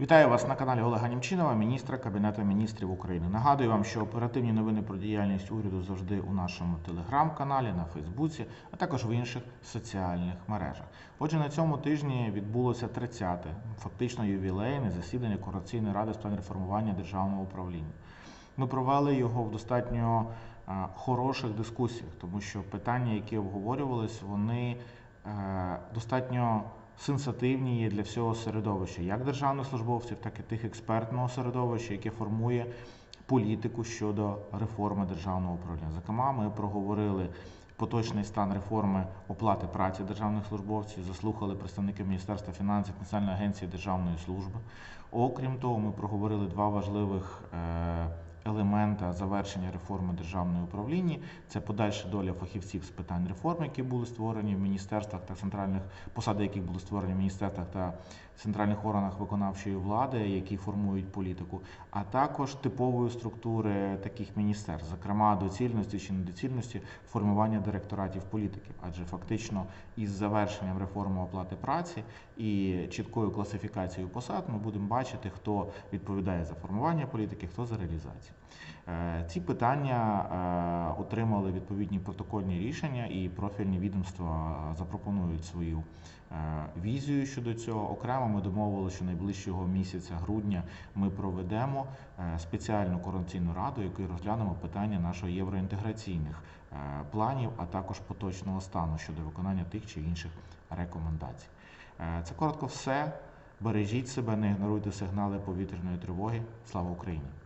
Вітаю вас на каналі Олега Німчинова, міністра Кабінету міністрів України. Нагадую вам, що оперативні новини про діяльність уряду завжди у нашому телеграм-каналі, на Фейсбуці, а також в інших соціальних мережах. Отже, на цьому тижні відбулося 30-те, фактично ювілейне засідання Координаційної ради з питань реформування державного управління. Ми провели його в достатньо е, хороших дискусіях, тому що питання, які обговорювались, вони е, достатньо сенситивні є для всього середовища, як державних службовців, так і тих експертного середовища, яке формує політику щодо реформи державного управління. Зокрема, ми проговорили поточний стан реформи оплати праці державних службовців, заслухали представників Міністерства фінансів, Національної агенції державної служби. Окрім того, ми проговорили два важливих е, елемента завершення реформи державної управління. Це подальша доля фахівців з питань реформ, які були створені в міністерствах та центральних посади, яких були створені в міністерствах та центральних органах виконавчої влади, які формують політику, а також типової структури таких міністерств, зокрема доцільності чи недоцільності формування директоратів політики, адже фактично із завершенням реформи оплати праці і чіткою класифікацією посад ми будемо бачити, хто відповідає за формування політики, хто за реалізацію. Е, Ці питання е, отримали відповідні протокольні рішення, і профільні відомства запропонують свою е, візію щодо цього. Окремо ми домовилися, що найближчого місяця грудня ми проведемо спеціальну координаційну раду, якою розглянемо питання нашого євроінтеграційних планів, а також поточного стану щодо виконання тих чи інших рекомендацій. Це коротко все. Бережіть себе, не ігноруйте сигнали повітряної тривоги. Слава Україні!